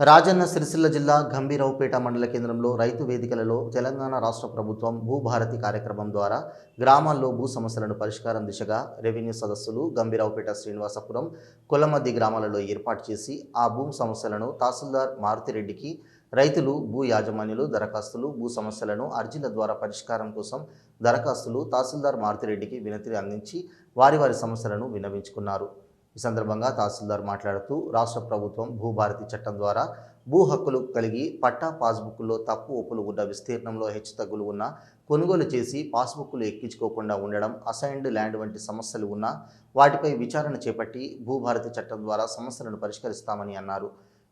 రాజన్న సిరిసిల్ల జిల్లా గంభీరావుపేట మండల కేంద్రంలో రైతు వేదికలలో తెలంగాణ రాష్ట్ర ప్రభుత్వం భూభారతి కార్యక్రమం ద్వారా గ్రామాల్లో భూ సమస్యలను పరిష్కారం దిశగా రెవెన్యూ సదస్సులు గంభీరావుపేట శ్రీనివాసపురం కొలమద్ది గ్రామాలలో ఏర్పాటు చేసి ఆ భూ సమస్యలను తహసీల్దార్ మారుతిరెడ్డికి రైతులు భూ యాజమాన్యులు దరఖాస్తులు భూ సమస్యలను అర్జీల ద్వారా పరిష్కారం కోసం దరఖాస్తులు తహసీల్దార్ మారుతిరెడ్డికి వినతిని అందించి వారి వారి సమస్యలను విన్నవించుకున్నారు. ఈ సందర్భంగా తహసీల్దార్ మాట్లాడుతూ రాష్ట్ర ప్రభుత్వం భూభారతి చట్టం ద్వారా భూ హక్కులు కలిగి పట్టా పాస్బుక్లో తప్పు ఒప్పులు ఉన్న విస్తీర్ణంలో హెచ్చుతగ్గులు ఉన్న కొనుగోలు చేసి పాస్బుక్లు ఎక్కించుకోకుండా ఉండడం అసైన్డ్ ల్యాండ్ వంటి సమస్యలు ఉన్నా వాటిపై విచారణ చేపట్టి భూభారతి చట్టం ద్వారా సమస్యలను పరిష్కరిస్తామని అన్నారు.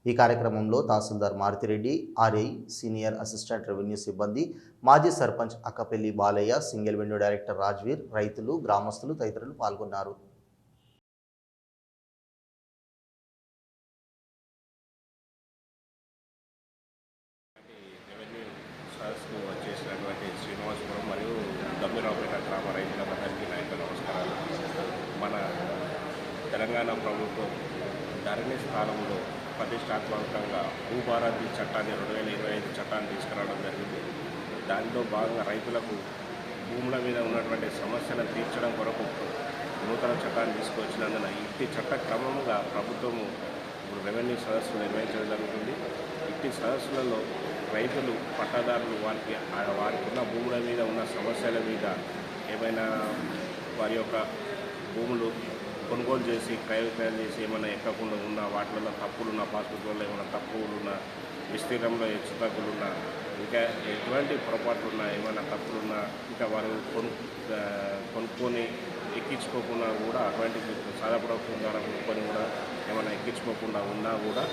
ఈ కార్యక్రమంలో tahsildar Maruthireddy RI senior assistant revenue సిబ్బంది మాజీ sarpanch Akkapalli Balaiah single window director Rajveer రైతులు గ్రామస్తులు తదితరులు పాల్గొన్నారు. సదస్సుకు వచ్చేసినటువంటి శ్రీనివాసపురం మరియు దమ్మిరావుపేట గ్రామ రైతులందరికీ నా యొక్క నమస్కారాలు. మన తెలంగాణ ప్రభుత్వం ధరణి స్థానంలో ప్రతిష్టాత్మకంగా భూభారతి చట్టాన్ని రెండు వేల ఇరవై ఐదు చట్టాన్ని తీసుకురావడం జరిగింది. దానిలో భాగంగా రైతులకు భూముల మీద ఉన్నటువంటి సమస్యలను తీర్చడం కొరకు నూతన చట్టాన్ని తీసుకొచ్చినందున ఇట్టి చట్ట క్రమముగా ప్రభుత్వము ఇప్పుడు రెవెన్యూ సదస్సులు నిర్వహించడం జరుగుతుంది. ఇట్టి సదస్సులలో రైతులు పట్టాదారులు వారికి వారికి ఉన్న భూముల మీద ఉన్న సమస్యల మీద ఏమైనా వారి యొక్క భూములు కొనుగోలు చేసి క్రయ విక్రయం చేసి ఏమైనా ఎక్కకుండా ఉన్న వాటిలో తప్పులు ఉన్న పాస్బుక్లలో ఏమైనా తప్పులు ఉన్నా విస్తీర్ణంలో హెచ్చు తగ్గులున్నా ఇంకా ఎటువంటి పొరపాట్లు ఉన్నా ఏమైనా తప్పులు ఇంకా వారు కొను కొనుక్కొని ఎక్కించుకోకుండా కూడా అటువంటి సాధాప్రభుత్వం ద్వారా కొనుక్కొని కూడా ఏమైనా ఎక్కించుకోకుండా ఉన్నా కూడా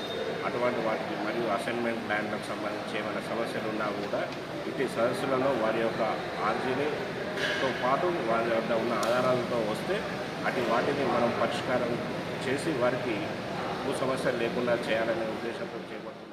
అటువంటి వాటికి మరియు అసైన్మెంట్ ల్యాండ్లకు సంబంధించి ఏమైనా సమస్యలు ఉన్నా కూడా ఇటు సదస్సులలో వారి యొక్క ఆర్జీనితో పాటు వారి వద్ద ఉన్న ఆధారాలతో వస్తే అటు వాటిని మనం పరిష్కారం చేసి వారికి భూ సమస్యలు లేకుండా చేయాలనే ఉద్దేశంతో చేపడుతుంది